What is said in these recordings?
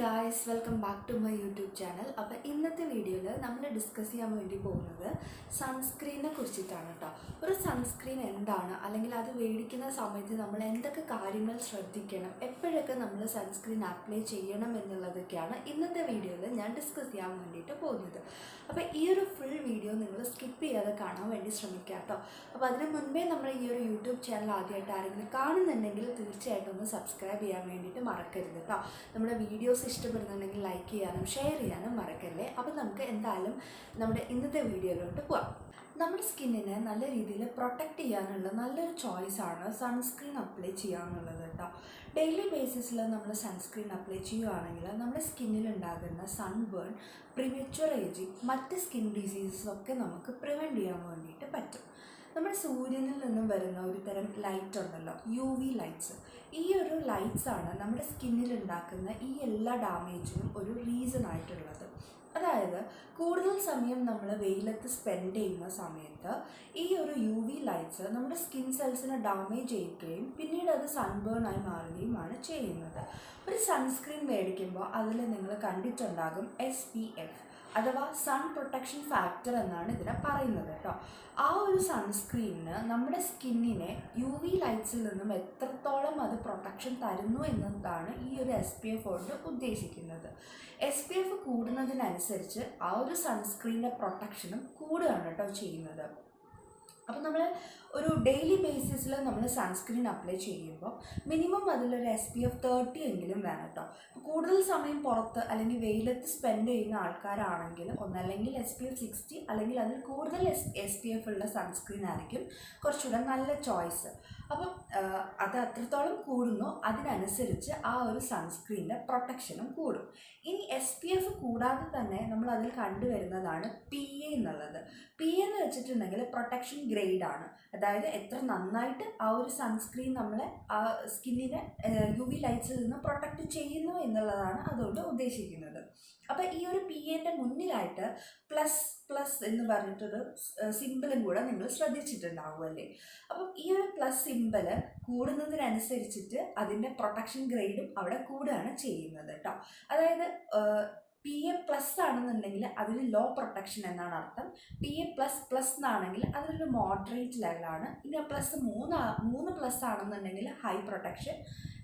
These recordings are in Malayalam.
Guys welcome back to my YouTube channel അപ്പോൾ ഇന്നത്തെ വീഡിയോയിൽ നമ്മൾ ഡിസ്കസ് ചെയ്യാൻ വേണ്ടി പോകുന്നത് സൺസ്ക്രീനെ കുറിച്ചിട്ടാണ് കേട്ടോ ഒരു സൺസ്ക്രീൻ എന്താണ്? അല്ലെങ്കിൽ അത് മേടിക്കുന്ന സമയത്ത് നമ്മൾ എന്തൊക്കെ കാര്യങ്ങൾ ശ്രദ്ധിക്കണം? എപ്പോഴൊക്കെ നമ്മൾ സൺസ്ക്രീൻ അപ്ലൈ ചെയ്യണം എന്നുള്ളതൊക്കെയാണ് ഇന്നത്തെ വീഡിയോയിൽ ഞാൻ ഡിസ്കസ് ചെയ്യാൻ വേണ്ടിയിട്ട് പോകുന്നത്. അപ്പോൾ ഈ ഒരു ഫുൾ വീഡിയോ നിങ്ങൾ സ്കിപ്പ് ചെയ്യാതെ കാണാൻ വേണ്ടി ശ്രമിക്കുക കേട്ടോ അപ്പോൾ അതിന് മുൻപേ നമ്മൾ ഈ ഒരു യൂട്യൂബ് ചാനൽ ആദ്യമായിട്ട് ആരെങ്കിലും കാണുന്നുണ്ടെങ്കിൽ തീർച്ചയായിട്ടും ഒന്ന് സബ്സ്ക്രൈബ് ചെയ്യാൻ വേണ്ടിയിട്ട് മറക്കരുത് കേട്ടോ നമ്മുടെ വീഡിയോസ് ഇഷ്ടപ്പെടുന്നുണ്ടെങ്കിൽ ലൈക്ക് ചെയ്യാനും ഷെയർ ചെയ്യാനും മറക്കല്ലേ? അപ്പോൾ നമുക്ക് എന്തായാലും നമ്മുടെ ഇന്നത്തെ വീഡിയോയിലോട്ട് പോവാം. നമ്മുടെ സ്കിന്നിനെ നല്ല രീതിയിൽ പ്രൊട്ടക്റ്റ് ചെയ്യാനുള്ള നല്ലൊരു ചോയ്സാണ് സൺസ്ക്രീൻ അപ്ലൈ ചെയ്യാന്നുള്ളത് കേട്ടോ ഡെയിലി ബേസിസിൽ നമ്മൾ സൺസ്ക്രീൻ അപ്ലൈ ചെയ്യുകയാണെങ്കിൽ നമ്മുടെ സ്കിന്നിൽ ഉണ്ടാകുന്ന സൺബേൺ പ്രിമച്വർ ഏജിങ് മറ്റ് സ്കിൻ ഡിസീസസ് ഒക്കെ നമുക്ക് പ്രിവെന്റ് ചെയ്യാൻ വേണ്ടിയിട്ട് പറ്റും. നമ്മുടെ സൂര്യനിൽ നിന്നും വരുന്ന ഒരു തരം ലൈറ്റ് ഉണ്ടല്ലോ യു വി ലൈറ്റ്സ് ഈ ഒരു ലൈറ്റ്സാണ് നമ്മുടെ സ്കിന്നിൽ ഉണ്ടാക്കുന്ന ഈ എല്ലാ ഡാമേജിനും ഒരു റീസൺ ആയിട്ടുള്ളത്. അതായത് കൂടുതൽ സമയം നമ്മൾ വെയിലത്ത് സ്പെൻഡ് ചെയ്യുന്ന സമയത്ത് ഈ ഒരു യു വി ലൈറ്റ്സ് നമ്മുടെ സ്കിൻ സെൽസിനെ ഡാമേജ് ചെയ്യുകയും പിന്നീട് അത് സൺബേൺ ആയി മാറുകയുമാണ് ചെയ്യുന്നത്. ഒരു സൺസ്ക്രീൻ മേടിക്കുമ്പോൾ അതിൽ നിങ്ങൾ കണ്ടിട്ടുണ്ടാകും എസ് പി എഫ് അഥവാ സൺ പ്രൊട്ടക്ഷൻ ഫാക്ടർ എന്നാണ് ഇതിനെ പറയുന്നത് കേട്ടോ ആ ഒരു സൺസ്ക്രീനിന് നമ്മുടെ സ്കിന്നിനെ യു വി ലൈറ്റ്സിൽ നിന്നും എത്രത്തോളം അത് പ്രൊട്ടക്ഷൻ തരുന്നു എന്നതാണ് ഈ ഒരു എസ് പി എഫ് കൊണ്ട് ഉദ്ദേശിക്കുന്നത്. എസ് പി എഫ് കൂടുന്നതിനനുസരിച്ച് ആ ഒരു സൺസ്ക്രീനിന്റെ പ്രൊട്ടക്ഷനും കൂടുകയാണ് കേട്ടോ ചെയ്യുന്നത്. അപ്പോൾ നമ്മൾ ഒരു ഡെയിലി ബേസിസിൽ നമ്മൾ സൺസ്ക്രീൻ അപ്ലൈ ചെയ്യുമ്പോൾ മിനിമം അതിലൊരു എസ് പി എഫ് തേർട്ടി എങ്കിലും വേണം കേട്ടോ കൂടുതൽ സമയം പുറത്ത് അല്ലെങ്കിൽ വെയിലത്ത് സ്പെൻഡ് ചെയ്യുന്ന ആൾക്കാരാണെങ്കിൽ ഒന്നല്ലെങ്കിൽ എസ് പി എഫ് സിക്സ്റ്റി അല്ലെങ്കിൽ അതിൽ കൂടുതൽ എസ് എസ് പി എഫ് ഉള്ള സൺസ്ക്രീൻ ആയിരിക്കും കുറച്ചുകൂടെ നല്ല ചോയ്സ് അപ്പം അത് അത്രത്തോളം കൂടുന്നു. അതിനനുസരിച്ച് ആ ഒരു സൺസ്ക്രീനിന്റെ പ്രൊട്ടക്ഷനും കൂടും. ഇനി എസ് പി എഫ് കൂടാതെ തന്നെ നമ്മൾ അതിൽ കണ്ടുവരുന്നതാണ് പി എ എന്നുള്ളത്. പി എന്ന് വെച്ചിട്ടുണ്ടെങ്കിൽ പ്രൊട്ടക്ഷൻ ഗ്രേഡ് ആണ് അതായത് എത്ര നന്നായിട്ട് ആ ഒരു സൺസ്ക്രീൻ നമ്മളെ ആ സ്കിന്നിനെ യു വി ലൈറ്റ്സിൽ നിന്ന് പ്രൊട്ടക്റ്റ് ചെയ്യുന്നു എന്നുള്ളതാണ് അതുകൊണ്ട് ഉദ്ദേശിക്കുന്നത്. അപ്പോൾ ഈ ഒരു പി എന്റെ മുന്നിലായിട്ട് പ്ലസ് പ്ലസ് എന്ന് പറഞ്ഞിട്ടൊരു സിമ്പിളും കൂടെ നിങ്ങൾ ശ്രദ്ധിച്ചിട്ടുണ്ടാവുമല്ലേ അപ്പം ഈ ഒരു പ്ലസ് സിമ്പിൾ കൂടുന്നതിനനുസരിച്ചിട്ട് അതിന്റെ പ്രൊട്ടക്ഷൻ ഗ്രേഡും അവിടെ കൂടുകയാണ് ചെയ്യുന്നത് കേട്ടോ. അതായത് പി എ പ്ലസ് ആണെന്നുണ്ടെങ്കിൽ അതിന് ലോ പ്രൊട്ടക്ഷൻ എന്നാണ് അർത്ഥം. പി എ പ്ലസ് പ്ലസ് എന്നാണെങ്കിൽ അതിനൊരു മോഡറേറ്റ് ലെവലാണ് ഇനി പ്ലസ് മൂന്ന് മൂന്ന് പ്ലസ് ആണെന്നുണ്ടെങ്കിൽ ഹൈ പ്രൊട്ടക്ഷൻ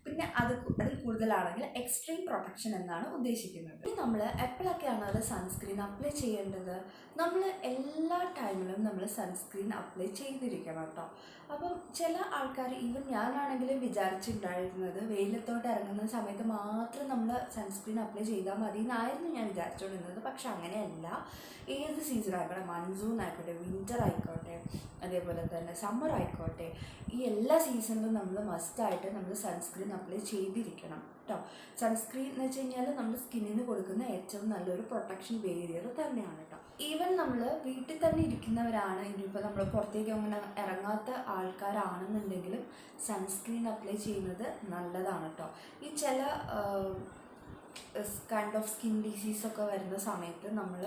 പിന്നെ അത് അതിൽ കൂടുതലാണെങ്കിൽ എക്സ്ട്രീം പ്രൊട്ടക്ഷൻ എന്നാണ് ഉദ്ദേശിക്കുന്നത്. ഇനി നമ്മൾ എപ്പോഴൊക്കെയാണ് അത് സൺസ്ക്രീൻ അപ്ലൈ ചെയ്യേണ്ടത്? നമ്മൾ എല്ലാ ടൈമിലും നമ്മൾ സൺസ്ക്രീൻ അപ്ലൈ ചെയ്തിരിക്കണം കേട്ടോ അപ്പം ചില ആൾക്കാർ ഈവൻ ഞാനാണെങ്കിലും വിചാരിച്ചിട്ടുണ്ടായിരുന്നത് വെയിലത്തോട്ട് ഇറങ്ങുന്ന സമയത്ത് മാത്രം നമ്മൾ സൺസ്ക്രീൻ അപ്ലൈ ചെയ്താൽ മതി എന്നായിരുന്നു ഞാൻ വിചാരിച്ചുകൊണ്ടിരുന്നത് പക്ഷെ അങ്ങനെയല്ല. ഏത് സീസൺ ആയിക്കോട്ടെ മൺസൂൺ ആയിക്കോട്ടെ വിന്റർ ആയിക്കോട്ടെ അതേപോലെ തന്നെ സമ്മർ ആയിക്കോട്ടെ ഈ എല്ലാ സീസണിലും നമ്മൾ മസ്റ്റായിട്ട് നമ്മൾ സൺസ്ക്രീൻ അപ്ലൈ ചെയ്തിരിക്കണം കേട്ടോ സൺസ്ക്രീൻ എന്ന് വെച്ച് കഴിഞ്ഞാൽ നമ്മുടെ സ്കിന്നിന് കൊടുക്കുന്ന ഏറ്റവും നല്ലൊരു പ്രൊട്ടക്ഷൻ വേരിയർ തന്നെയാണ് കേട്ടോ ഈവൻ നമ്മൾ വീട്ടിൽ തന്നെ ഇരിക്കുന്നവരാണ് ഇനിയിപ്പോൾ നമ്മൾ പുറത്തേക്ക് അങ്ങനെ ഇറങ്ങാത്ത ആൾക്കാരാണെന്നുണ്ടെങ്കിലും സൺസ്ക്രീൻ അപ്ലൈ ചെയ്യുന്നത് നല്ലതാണ് കേട്ടോ ഈ ചില കൈൻഡ് ഓഫ് സ്കിൻ ഡിസീസ് ഒക്കെ വരുന്ന സമയത്ത് നമ്മൾ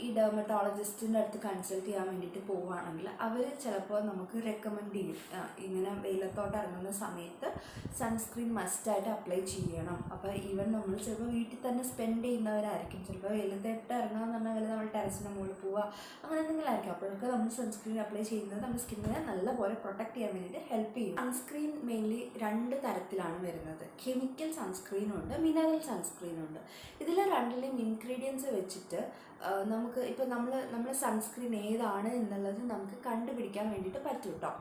ഈ ഡെർമറ്റോളജിസ്റ്റിന്റെ അടുത്ത് കൺസൾട്ട് ചെയ്യാൻ വേണ്ടിയിട്ട് പോവുകയാണെങ്കിൽ അവർ ചിലപ്പോൾ നമുക്ക് റെക്കമെൻഡ് ചെയ്യും. ഇങ്ങനെ വെയിലത്തോട്ട് ഇറങ്ങുന്ന സമയത്ത് സൺസ്ക്രീൻ മസ്റ്റായിട്ട് അപ്ലൈ ചെയ്യണം. അപ്പോൾ ഈവൻ നമ്മൾ ചിലപ്പോൾ വീട്ടിൽ തന്നെ സ്പെൻഡ് ചെയ്യുന്നവരായിരിക്കും. ചിലപ്പോൾ വെയിലത്തോട്ട് എന്ന് പറഞ്ഞാൽ നമ്മൾ ടെറസിന്റെ മുകളിൽ പോവുക അങ്ങനെ എന്തെങ്കിലും ആയിരിക്കും. അപ്പോഴൊക്കെ നമ്മൾ സൺസ്ക്രീൻ അപ്ലൈ ചെയ്യുന്നത് നമ്മുടെ സ്കിന്നിനെ നല്ലപോലെ പ്രൊട്ടക്ട് ചെയ്യാൻ വേണ്ടിയിട്ട് ഹെൽപ്പ് ചെയ്യും. സൺസ്ക്രീൻ രണ്ട് തരത്തിലാണ് വരുന്നത്. കെമിക്കൽ സൺസ്ക്രീൻ ഉണ്ട് മിനറൽ സൺസ്ക്രീൻ ഉണ്ട്. ഇതിൽ രണ്ടിലെയും ഇൻഗ്രീഡിയൻസ് വെച്ചിട്ട് നമുക്ക് ഇപ്പോൾ നമ്മൾ നമ്മുടെ സൺസ്ക്രീൻ ഏതാണ് എന്നുള്ളത് നമുക്ക് കണ്ടുപിടിക്കാൻ വേണ്ടിയിട്ട് പറ്റും കേട്ടോ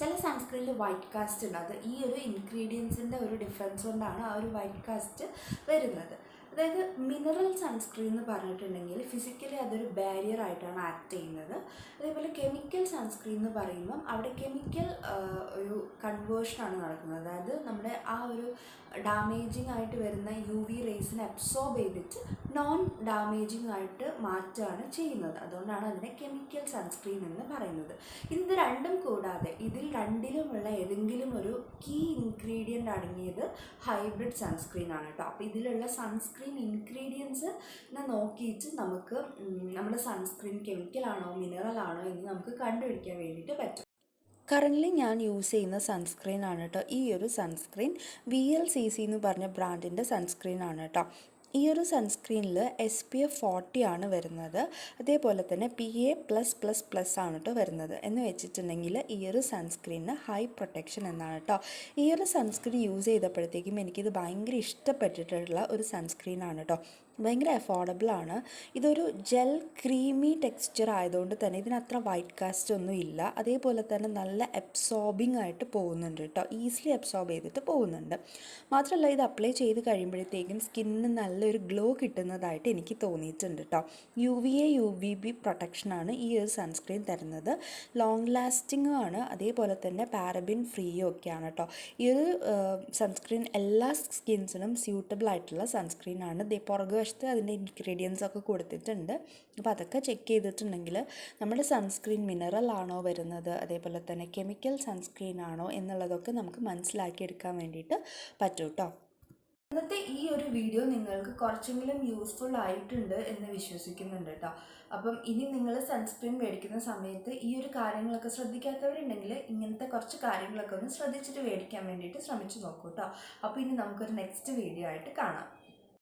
ചില സൺസ്ക്രീനിൽ വൈറ്റ് കാസ്റ്റ് ഉണ്ട്. അത് ഈ ഒരു ഇൻഗ്രീഡിയൻസിന്റെ ഒരു ഡിഫറൻസ് കൊണ്ടാണ് ആ ഒരു വൈറ്റ് കാസ്റ്റ് വരുന്നത്. അതായത് മിനറൽ സൺസ്ക്രീൻ എന്ന് പറഞ്ഞിട്ടുണ്ടെങ്കിൽ ഫിസിക്കലി അതൊരു ബാരിയർ ആയിട്ടാണ് ആക്ട് ചെയ്യുന്നത്. അതേപോലെ കെമിക്കൽ സൺസ്ക്രീൻ എന്ന് പറയുമ്പം അവിടെ കെമിക്കൽ ഒരു കൺവേർഷനാണ് നടക്കുന്നത്. അതായത് നമ്മുടെ ആ ഒരു ഡാമേജിങ് ആയിട്ട് വരുന്ന യു വി റേസിനെ അബ്സോർബ് ചെയ്തിട്ട് നോൺ ഡാമേജിങ് ആയിട്ട് മാറ്റുകയാണ് ചെയ്യുന്നത്. അതുകൊണ്ടാണ് അതിനെ കെമിക്കൽ സൺസ്ക്രീൻ എന്ന് പറയുന്നത്. ഇത് രണ്ടും കൂടാതെ ഇതിൽ രണ്ടിലുമുള്ള ഏതെങ്കിലും ഒരു കീ ഇൻഗ്രീഡിയന്റ് അടങ്ങിയത് ഹൈബ്രിഡ് സൺസ്ക്രീൻ ആണ് കേട്ടോ. അപ്പോൾ ഇതിലുള്ള സൺസ്ക്രീൻ ഇൻഗ്രീഡിയൻസ് നോക്കിയിട്ട് നമുക്ക് നമ്മുടെ സൺസ്ക്രീൻ കെമിക്കൽ ആണോ മിനറൽ ആണോ എന്ന് നമുക്ക് കണ്ടുപിടിക്കാൻ വേണ്ടിയിട്ട് പറ്റും. കറന്റ്ലി ഞാൻ യൂസ് ചെയ്യുന്ന സൺസ്ക്രീൻ ആണ് കേട്ടോ. ഈ ഒരു sunscreen V L C C എന്ന് പറഞ്ഞ ബ്രാൻഡിന്റെ സൺസ്ക്രീൻ ആണ് കേട്ടോ. ഈ ഒരു സൺസ്ക്രീനിൽ എസ് പി എഫ് ഫോർട്ടി ആണ് വരുന്നത്. അതേപോലെ തന്നെ P A plus plus plus ആണ് കേട്ടോ വരുന്നത്. എന്ന് വെച്ചിട്ടുണ്ടെങ്കിൽ ഈ ഒരു സൺസ്ക്രീനിന് ഹൈ പ്രൊട്ടക്ഷൻ എന്നാണ് കേട്ടോ ഈ ഒരു സൺസ്ക്രീൻ യൂസ് ചെയ്തപ്പോഴത്തേക്കും എനിക്കിത് ഭയങ്കര ഇഷ്ടപ്പെട്ടിട്ടുള്ള ഒരു സൺസ്ക്രീൻ ആണ് കേട്ടോ ഭയങ്കര അഫോർഡബിൾ ആണ്. ഇതൊരു ജെൽ ക്രീമി ടെക്സ്ചർ ആയതുകൊണ്ട് തന്നെ ഇതിനത്ര വൈറ്റ് കാസ്റ്റ് ഒന്നും ഇല്ല. അതേപോലെ തന്നെ നല്ല അബ്സോർബിങ് ആയിട്ട് പോകുന്നുണ്ട് കേട്ടോ. ഈസിലി അബ്സോർബ് ചെയ്തിട്ട് പോകുന്നുണ്ട്. മാത്രമല്ല ഇത് അപ്ലൈ ചെയ്ത് കഴിയുമ്പോഴത്തേക്കും സ്കിന്നിന് നല്ലൊരു ഗ്ലോ കിട്ടുന്നതായിട്ട് എനിക്ക് തോന്നിയിട്ടുണ്ട് കേട്ടോ. U V A U V B പ്രൊട്ടക്ഷനാണ് ഈ ഒരു സൺസ്ക്രീൻ തരുന്നത്. ലോങ് ലാസ്റ്റിങ്ങും ആണ്. അതേപോലെ തന്നെ പാരബിൻ ഫ്രീയും ഒക്കെയാണ് കേട്ടോ. ഈ ഒരു സൺസ്ക്രീൻ എല്ലാ സ്കിൻസിനും സ്യൂട്ടബിൾ ആയിട്ടുള്ള സൺസ്ക്രീൻ ആണ്. ദേ പുറകു വശത്ത് അതിന്റെ ഇൻഗ്രീഡിയൻസ് ഒക്കെ കൊടുത്തിട്ടുണ്ട്. അപ്പോൾ അതൊക്കെ ചെക്ക് ചെയ്തിട്ടുണ്ടെങ്കിൽ നമ്മുടെ സൺസ്ക്രീൻ മിനറൽ ആണോ വരുന്നത്? അതേപോലെ തന്നെ കെമിക്കൽ സൺസ്ക്രീൻ ആണോ എന്നുള്ളതൊക്കെ നമുക്ക് മനസ്സിലാക്കിയെടുക്കാൻ വേണ്ടിയിട്ട് പറ്റും കേട്ടോ ഇന്നത്തെ ഈ ഒരു വീഡിയോ നിങ്ങൾക്ക് കുറച്ചെങ്കിലും യൂസ്ഫുൾ ആയിട്ടുണ്ട് എന്ന് വിശ്വസിക്കുന്നുണ്ട് കേട്ടോ അപ്പം ഇനി നിങ്ങൾ സൺസ്ക്രീൻ മേടിക്കുന്ന സമയത്ത് ഈ ഒരു കാര്യങ്ങളൊക്കെ ശ്രദ്ധിക്കാത്തവരുണ്ടെങ്കിൽ ഇങ്ങനത്തെ കുറച്ച് കാര്യങ്ങളൊക്കെ ഒന്ന് ശ്രദ്ധിച്ചിട്ട് മേടിക്കാൻ വേണ്ടിയിട്ട് ശ്രമിച്ചു നോക്കൂ കേട്ടോ അപ്പോൾ ഇനി നമുക്കൊരു നെക്സ്റ്റ് വീഡിയോ ആയിട്ട് കാണാം.